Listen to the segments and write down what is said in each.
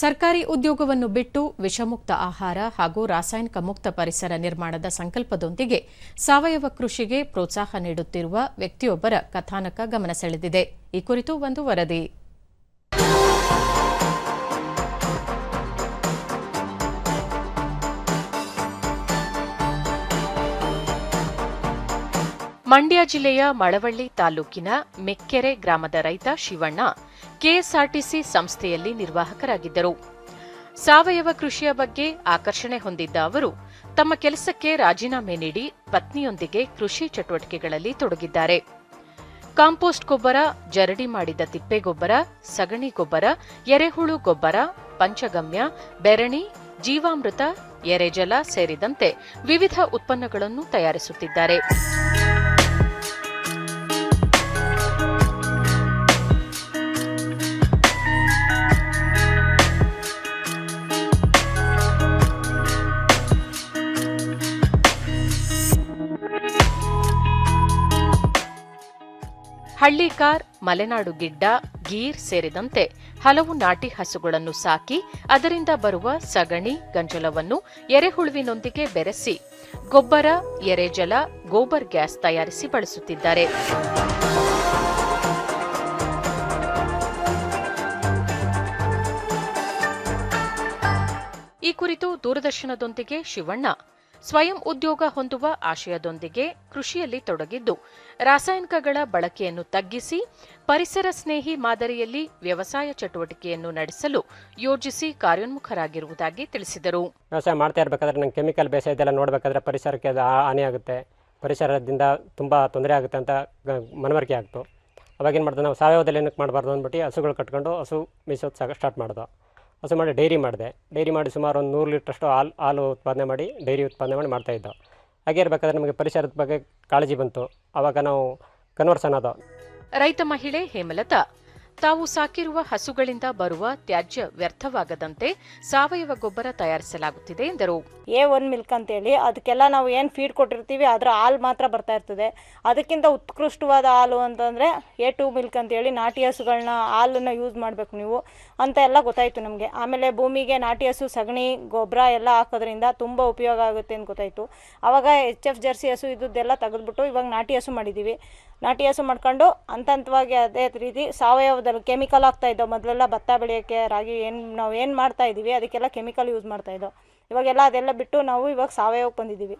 ಸರ್ಕಾರಿ ಉದ್ಯೋಗವನ್ನು ಬಿಟ್ಟು ವಿಷಮುಕ್ತ ಆಹಾರ ಹಾಗೂ ರಾಸಾಯನಿಕ ಮುಕ್ತ ಪರಿಸರ ನಿರ್ಮಾಣದ ಸಂಕಲ್ಪದೊಂದಿಗೆ ಸಾವಯವ ಕೃಷಿಗೆ ಪ್ರೋತ್ಸಾಹ ನೀಡುತ್ತಿರುವ ವ್ಯಕ್ತಿಯೊಬ್ಬರ ಕಥಾನಕ ಗಮನ ಸೆಳೆದಿದೆ. ಈ ಕುರಿತು ಒಂದು ವರದಿ. ಮಂಡ್ಯ ಜಿಲ್ಲೆಯ ಮಳವಳ್ಳಿ ತಾಲೂಕಿನ ಮೆಕ್ಕೆರೆ ಗ್ರಾಮದ ರೈತ ಶಿವಣ್ಣ ಕೆಎಸ್ಆರ್ಟಿಸಿ ಸಂಸ್ಥೆಯಲ್ಲಿ ನಿರ್ವಾಹಕರಾಗಿದ್ದರು. ಸಾವಯವ ಕೃಷಿಯ ಬಗ್ಗೆ ಆಕರ್ಷಣೆ ಹೊಂದಿದ್ದ ಅವರು ತಮ್ಮ ಕೆಲಸಕ್ಕೆ ರಾಜೀನಾಮೆ ನೀಡಿ ಪತ್ನಿಯೊಂದಿಗೆ ಕೃಷಿ ಚಟುವಟಿಕೆಗಳಲ್ಲಿ ತೊಡಗಿದ್ದಾರೆ. ಕಾಂಪೋಸ್ಟ್ ಗೊಬ್ಬರ, ಜರಡಿ ಮಾಡಿದ ತಿಪ್ಪೆಗೊಬ್ಬರ ಸಗಣಿ ಗೊಬ್ಬರ, ಎರೆಹುಳು ಗೊಬ್ಬರ, ಪಂಚಗಮ್ಯ, ಬೆರಣಿ, ಜೀವಾಮೃತ, ಎರೆಜಲ ಸೇರಿದಂತೆ ವಿವಿಧ ಉತ್ಪನ್ನಗಳನ್ನು ತಯಾರಿಸುತ್ತಿದ್ದಾರೆ. ಹಳ್ಳಿಕಾರ್ ಮಲೆನಾಡು ಗಿಡ್ಡ, ಗೀರ್ ಸೇರಿದಂತೆ ಹಲವು ನಾಟಿ ಹಸುಗಳನ್ನು ಸಾಕಿ ಅದರಿಂದ ಬರುವ ಸಗಣಿ, ಗಂಜಲವನ್ನು ಎರೆಹುಳುವಿನೊಂದಿಗೆ ಬೆರೆಸಿ ಗೊಬ್ಬರ, ಎರೆಜಲ, ಗೋಬರ್ ಗ್ಯಾಸ್ ತಯಾರಿಸಿ ಬಳಸುತ್ತಿದ್ದಾರೆ. ಈ ಕುರಿತು ದೂರದರ್ಶನದೊಂದಿಗೆ ಶಿವಣ್ಣ. ಸ್ವಯಂ ಉದ್ಯೋಗ ಹೊಂದುವ ಆಶಯದೊಂದಿಗೆ ಕೃಷಿಯಲ್ಲಿ ತೊಡಗಿದ್ದು, ರಾಸಾಯನಿಕಗಳ ಬಳಕೆಯನ್ನು ತಗ್ಗಿಸಿ, ಪರಿಸರ ಸ್ನೇಹಿ ಮಾದರಿಯಲ್ಲಿ ವ್ಯವಸಾಯ ಚಟುವಟಿಕೆಯನ್ನು ನಡೆಸಲು ಯೋಜಿಸಿ ಕಾರ್ಯೋನ್ಮುಖರಾಗಿರುವುದಾಗಿ ತಿಳಿಸಿದರು. ವ್ಯವಸಾಯ ಮಾಡ್ತಾ ಇರಬೇಕಾದ್ರೆ ನಂಗೆ ಕೆಮಿಕಲ್ ಬೇಸಾಯದೆಲ್ಲ ನೋಡಬೇಕಾದ್ರೆ ಪರಿಸರಕ್ಕೆ ಅದು ಹಾನಿಯಾಗುತ್ತೆ ಪರಿಸರದಿಂದ ತುಂಬ ತೊಂದರೆ ಆಗುತ್ತೆ ಅಂತ ಮನವರಿಕೆ ಆಗ್ತು. ಅವಾಗೇನು ಮಾಡ್ದೆ, ನಾವು ಸಾವಯವದಲ್ಲಿ ಏನಕ್ಕೆ ಮಾಡಬಾರ್ದು ಅಂದ್ಬಿಟ್ಟು ಹಸುಗಳು ಕಟ್ಕೊಂಡು ಹಸು ಸಾಕ ಸ್ಟಾರ್ಟ್ ಮಾಡ್ದು. ಹಸು ಮಾಡಿ ಡೈರಿ ಮಾಡಿದೆ. ಡೈರಿ ಮಾಡಿ ಸುಮಾರು ಒಂದು ನೂರು ಲೀಟ್ರಷ್ಟು ಹಾಲು ಹಾಲು ಉತ್ಪಾದನೆ ಮಾಡಿ ಡೈರಿ ಉತ್ಪಾದನೆ ಮಾಡಿ ಮಾಡ್ತಾಯಿದ್ದೋ ಹಾಗೆ ಇರಬೇಕಾದ್ರೆ ನಮಗೆ ಪರಿಸರದ ಬಗ್ಗೆ ಕಾಳಜಿ ಬಂತು. ಆವಾಗ ನಾವು ಕನ್ವರ್ಸ್ ಅನ್ನೋದು ರೈತ ಮಹಿಳೆ ಹೇಮಲತಾ ತಾವು ಸಾಕಿರುವ ಹಸುಗಳಿಂದ ಬರುವ ತ್ಯಾಜ್ಯ ವ್ಯರ್ಥವಾಗದಂತೆ ಸಾವಯವ ಗೊಬ್ಬರ ತಯಾರಿಸಲಾಗುತ್ತಿದೆ ಎಂದರು. ಎ ಒನ್ ಮಿಲ್ಕ್ ಅಂತೇಳಿ, ಅದಕ್ಕೆಲ್ಲ ನಾವು ಏನು ಫೀಡ್ ಕೊಟ್ಟಿರ್ತೀವಿ, ಅದರ ಹಾಲು ಮಾತ್ರ ಬರ್ತಾ ಇರ್ತದೆ. ಅದಕ್ಕಿಂತ ಉತ್ಕೃಷ್ಟವಾದ ಹಾಲು ಅಂತಂದರೆ ಎ ಟು ಮಿಲ್ಕ್ ಅಂತೇಳಿ ನಾಟಿ ಹಸುಗಳನ್ನ ಹಾಲನ್ನು ಯೂಸ್ ಮಾಡಬೇಕು ನೀವು ಅಂತ ಎಲ್ಲ ಗೊತ್ತಾಯಿತು ನಮಗೆ. ಆಮೇಲೆ ಭೂಮಿಗೆ ನಾಟಿ ಹಸು, ಸಗಣಿ, ಗೊಬ್ಬರ ಎಲ್ಲ ಹಾಕೋದ್ರಿಂದ ತುಂಬ ಉಪಯೋಗ ಆಗುತ್ತೆ ಅಂತ ಗೊತ್ತಾಯಿತು. ಆವಾಗ ಎಚ್ ಎಫ್ ಜರ್ಸಿ ಹಸು ಇದ್ದದ್ದೆಲ್ಲ ತೆಗೆದ್ಬಿಟ್ಟು ಇವಾಗ ನಾಟಿ ಹಸು ಮಾಡಿದ್ದೀವಿ ನಾಟಿ ಹಸು ಮಾಡ್ಕೊಂಡು ಹಂತ ಹಂತವಾಗಿ ಅದೇ ರೀತಿ ಸಾವಯವದಲ್ಲಿ ಕೆಮಿಕಲ್ ಆಗ್ತಾ ಇದ್ದೋ ಮೊದಲೆಲ್ಲ ಭತ್ತ ಬೆಳೆಯೋಕ್ಕೆ ರಾಗಿ ಏನು ನಾವು ಏನು ಮಾಡ್ತಾ ಇದ್ದೀವಿ ಅದಕ್ಕೆಲ್ಲ ಕೆಮಿಕಲ್ ಯೂಸ್ ಮಾಡ್ತಾ ಇದ್ದೋ ಇವಾಗೆಲ್ಲ ಅದೆಲ್ಲ ಬಿಟ್ಟು ನಾವು ಇವಾಗ ಸಾವಯವಕ್ಕೆ ಬಂದಿದ್ದೀವಿ.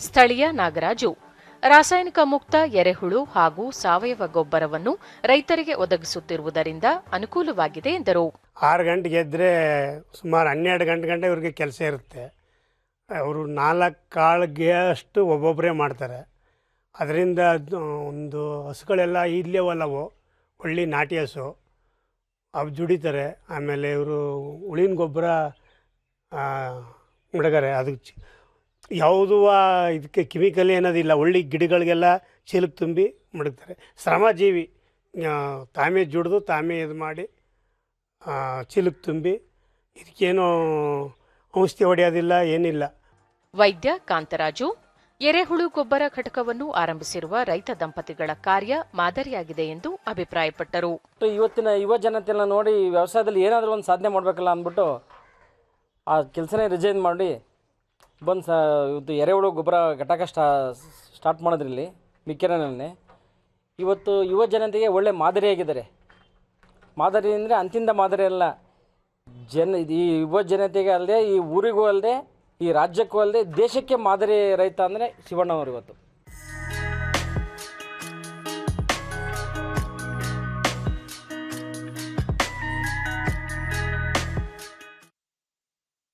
ಸ್ಥಳೀಯ ನಾಗರಾಜು ರಾಸಾಯನಿಕ ಮುಕ್ತ ಎರೆಹುಳು ಹಾಗೂ ಸಾವಯವ ಗೊಬ್ಬರವನ್ನು ರೈತರಿಗೆ ಒದಗಿಸುತ್ತಿರುವುದರಿಂದ ಅನುಕೂಲವಾಗಿದೆ ಎಂದರು. ಆರು ಗಂಟೆಗೆ ಎದ್ದರೆ ಸುಮಾರು ಹನ್ನೆರಡು ಗಂಟೆ ಗಂಟೆ ಇವ್ರಿಗೆ ಕೆಲಸ ಇರುತ್ತೆ. ಅವರು ನಾಲ್ಕು ಕಾಳಿಗೆ ಅಷ್ಟು ಒಬ್ಬೊಬ್ಬರೇ ಮಾಡ್ತಾರೆ. ಅದರಿಂದ ಒಂದು ಹಸುಗಳೆಲ್ಲ ಇಲ್ಲೇ ಒಲ್ಲವು ಒಳ್ಳೆ ನಾಟಿ ಹಸು, ಅವು ದುಡಿತಾರೆ. ಆಮೇಲೆ ಇವರು ಉಳಿನ ಗೊಬ್ಬರ ಮುಡಗರೆ ಅದಕ್ಕೆ ಯಾವುದೂ ಇದಕ್ಕೆ ಕೆಮಿಕಲ್ ಏನೋದಿಲ್ಲ. ಒಳ್ಳೆ ಗಿಡಗಳಿಗೆಲ್ಲ ಚೀಲಕ್ಕೆ ತುಂಬಿ ಮಡಗ್ತಾರೆ. ಶ್ರಮಜೀವಿ ತಾಮೇ ದುಡ್ದು ತಾಮೇ ಇದು ಮಾಡಿ ಚೀಲಕ್ಕೆ ತುಂಬಿ, ಇದಕ್ಕೇನು ಔಷಧಿ ಹೊಡೆಯೋದಿಲ್ಲ, ಏನಿಲ್ಲ. ವೈದ್ಯ ಕಾಂತರಾಜು. ಎರೆಹುಳು ಗೊಬ್ಬರ ಘಟಕವನ್ನು ಆರಂಭಿಸಿರುವ ರೈತ ದಂಪತಿಗಳ ಕಾರ್ಯ ಮಾದರಿಯಾಗಿದೆ ಎಂದು ಅಭಿಪ್ರಾಯಪಟ್ಟರು. ಇವತ್ತಿನ ಯುವ ಜನತೆಯನ್ನು ನೋಡಿ ವ್ಯವಸಾಯದಲ್ಲಿ ಏನಾದರೂ ಒಂದು ಸಾಧನೆ ಮಾಡಬೇಕಲ್ಲ ಅಂದ್ಬಿಟ್ಟು ಆ ಕೆಲಸನೇ ರಿಜೈನ್ ಮಾಡಿ ಬಂದು ಸ ಇವತ್ತು ಎರೆಹುಳು ಗೊಬ್ಬರ ಘಟಕ ಸ್ಟಾ ಸ್ಟಾರ್ಟ್ ಮಾಡೋದ್ರಲ್ಲಿ ಮಿಕ್ಕಿರನೇ ಇವತ್ತು ಯುವ ಜನತೆಗೆ ಒಳ್ಳೆ ಮಾದರಿಯಾಗಿದ್ದಾರೆ. ಮಾದರಿ ಅಂದರೆ ಅಂತಿಂದ ಮಾದರಿ ಅಲ್ಲ. ಜನ ಈ ಯುವ ಜನತೆಗೆ ಅಲ್ಲದೆ ಈ ಊರಿಗೂ ಅಲ್ಲದೆ ಈ ರಾಜ್ಯಕ್ಕೂ ಅಲ್ಲದೆ ದೇಶಕ್ಕೆ ಮಾದರಿ ರೈತ ಅಂದರೆ ಶಿವಣ್ಣವರು ಇವತ್ತು.